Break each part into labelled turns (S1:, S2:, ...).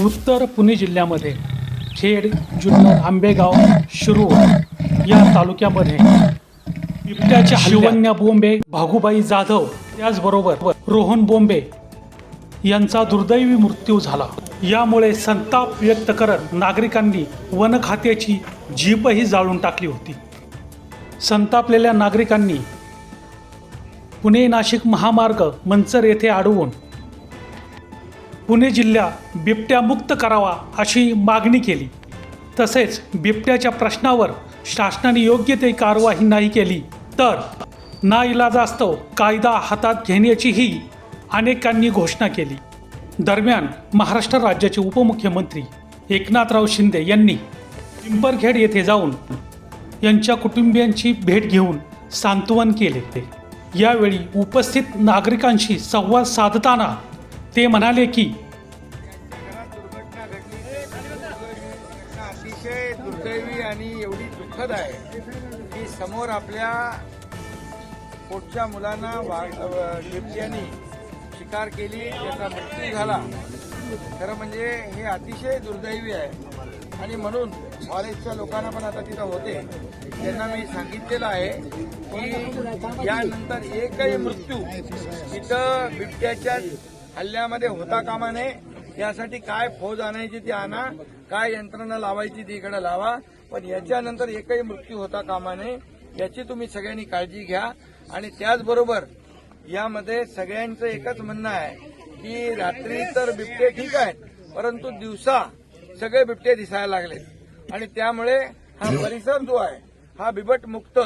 S1: उत्तर पुणे जिल्ह्यामध्ये खेड जुन्नर आंबेगाव शिरूर या तालुक्यामध्ये बिबट्याच्या शिवन्या बोंबे भागुबाई जाधव त्याचबरोबर रोहन बोंबे यांचा दुर्दैवी मृत्यू झाला. यामुळे संताप व्यक्त करत नागरिकांनी वन खात्याची जीपही जाळून टाकली होती. संतापलेल्या नागरिकांनी पुणे नाशिक महामार्ग मंचर येथे अडवून पुणे जिल्हा बिबट्यामुक्त करावा अशी मागणी केली. तसेच बिबट्याच्या प्रश्नावर शासनाने योग्य ते कारवाई नाही केली तर ना इलाजास्तव कायदा हातात घेण्याचीही अनेकांनी घोषणा केली. दरम्यान महाराष्ट्र राज्याचे उपमुख्यमंत्री एकनाथराव शिंदे यांनी पिंपरखेड येथे जाऊन यांच्या कुटुंबियांची भेट घेऊन सांत्वन केले. यावेळी उपस्थित नागरिकांशी संवाद साधताना ते म्हणाले की
S2: अतिशय दुर्दैवी आणि एवढी दुःखद आहे की समोर आपल्या पोटच्या मुलांना वाघ बिबट्यानी शिकार केली त्याचा मृत्यू झाला. खरं म्हणजे हे अतिशय दुर्दैवी आहे. आणि म्हणून कॉलेजच्या लोकांना पण आता तिथं होते. त्यांना मी सांगितलेलं आहे की यानंतर एकही मृत्यू तिथं बिबट्याच्या हल्ल्यामध्ये होता कामा नये. यासाठी काय फौज आणायची ती आणा. काय यंत्रणा लावायची ती इकडे लावा. पण याच्यानंतर एकही मृत्यू होता कामा नये. याची तुम्ही सगळ्यांनी काळजी घ्या. आणि त्याचबरोबर यामध्ये सगळ्यांचं एकच म्हणणं आहे की रात्री तर बिबटे ठीक आहेत परंतु दिवसा सगळे बिबटे दिसायला लागले. आणि त्यामुळे हा परिसर जो आहे हा बिबट मुक्त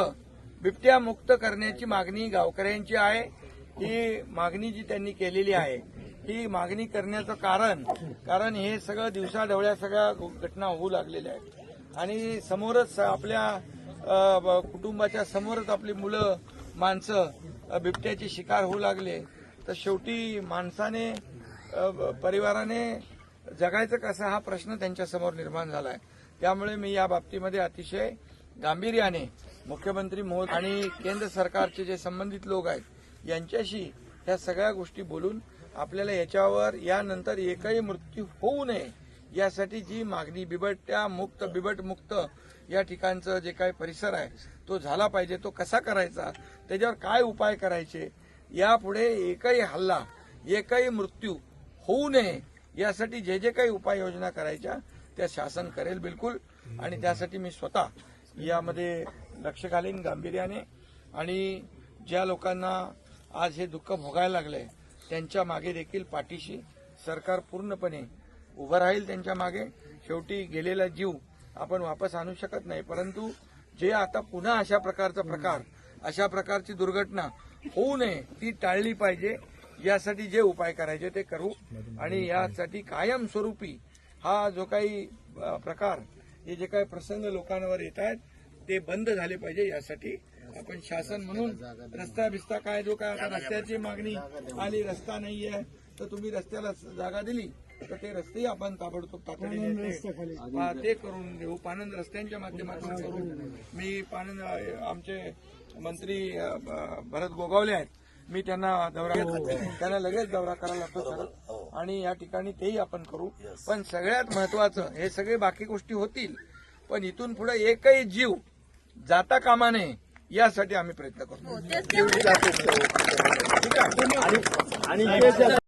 S2: बिबट्या मुक्त करण्याची मागणी गावकऱ्यांची आहे. ही मागणी जी त्यांनी केलेली आहे ही मागणी करण्याचं कारण कारण हे सगळं दिवसाढवळ्या सगळ्या घटना होऊ लागलेल्या आहेत. आणि समोरच आपल्या ब- कुटुंबाच्या समोरच आपली मुलं माणसं बिबट्याची शिकार होऊ लागले. तर शेवटी माणसाने परिवाराने जगायचं कसं हा प्रश्न त्यांच्यासमोर निर्माण झाला आहे त्यामुळे मी या बाबतीमध्ये अतिशय गांभीर्याने मुख्यमंत्री मोदी आणि केंद्र सरकारचे जे संबंधित लोक आहेत यांच्याशी ह्या सगळ्या गोष्टी बोलून आपल्याला याच्यावर यानंतर एकही मृत्यू होऊ नये यासाठी जी मागणी बिबट्या मुक्त बिबट मुक्त या ठिकाणचं जे काही परिसर आहे तो झाला पाहिजे तो कसा करायचा त्याच्यावर काय उपाय करायचे यापुढे एकही हल्ला एकही मृत्यू होऊ नये यासाठी जे जे काही उपाययोजना करायच्या त्या शासन करेल बिलकुल. आणि त्यासाठी मी स्वतः यामध्ये लक्ष घालीन गांभीर्याने आणि ज्या लोकांना आज हे दुःख भोगायला लागलंय. त्यांच्या मागे देखील पाठीशी सरकार पूर्णपणे उभं राहील त्यांच्या मागे. शेवटी गेलेला जीव आपण वापस आणू शकत नाही. परंतु जे आता पुन्हा अशा प्रकारचा प्रकार अशा प्रकारची दुर्घटना होऊ नये ती टाळली पाहिजे. यासाठी जे उपाय करायचे ते करू. आणि यासाठी कायमस्वरूपी हा जो काही प्रकार हे जे काही प्रसंग लोकांवर येत आहेत ते बंद झाले पाहिजे यासाठी आपण शासन म्हणून रस्ता बिस्ता काय जो काय आता रस्त्याची मागणी आली रस्ता नाहीये तर तुम्ही रस्त्याला जागा दिली तर ते रस्तेही आपण ताबडतोब तातडीने ते- हा, ते करून घेऊ पानंद रस्त्यांच्या माध्यमातून करू मी पानंद आमचे मंत्री भरत गोगावले आहेत. मी त्यांना दौरा त्यांना लगेच दौरा करायला लागतो सर आणि या ठिकाणी तेही आपण करू. पण सगळ्यात महत्वाचं हे सगळे बाकी गोष्टी होतील. पण इथून पुढे एकही जीव जाता कामा नये. यासाठी आम्ही प्रयत्न करतो. ठीक आहे?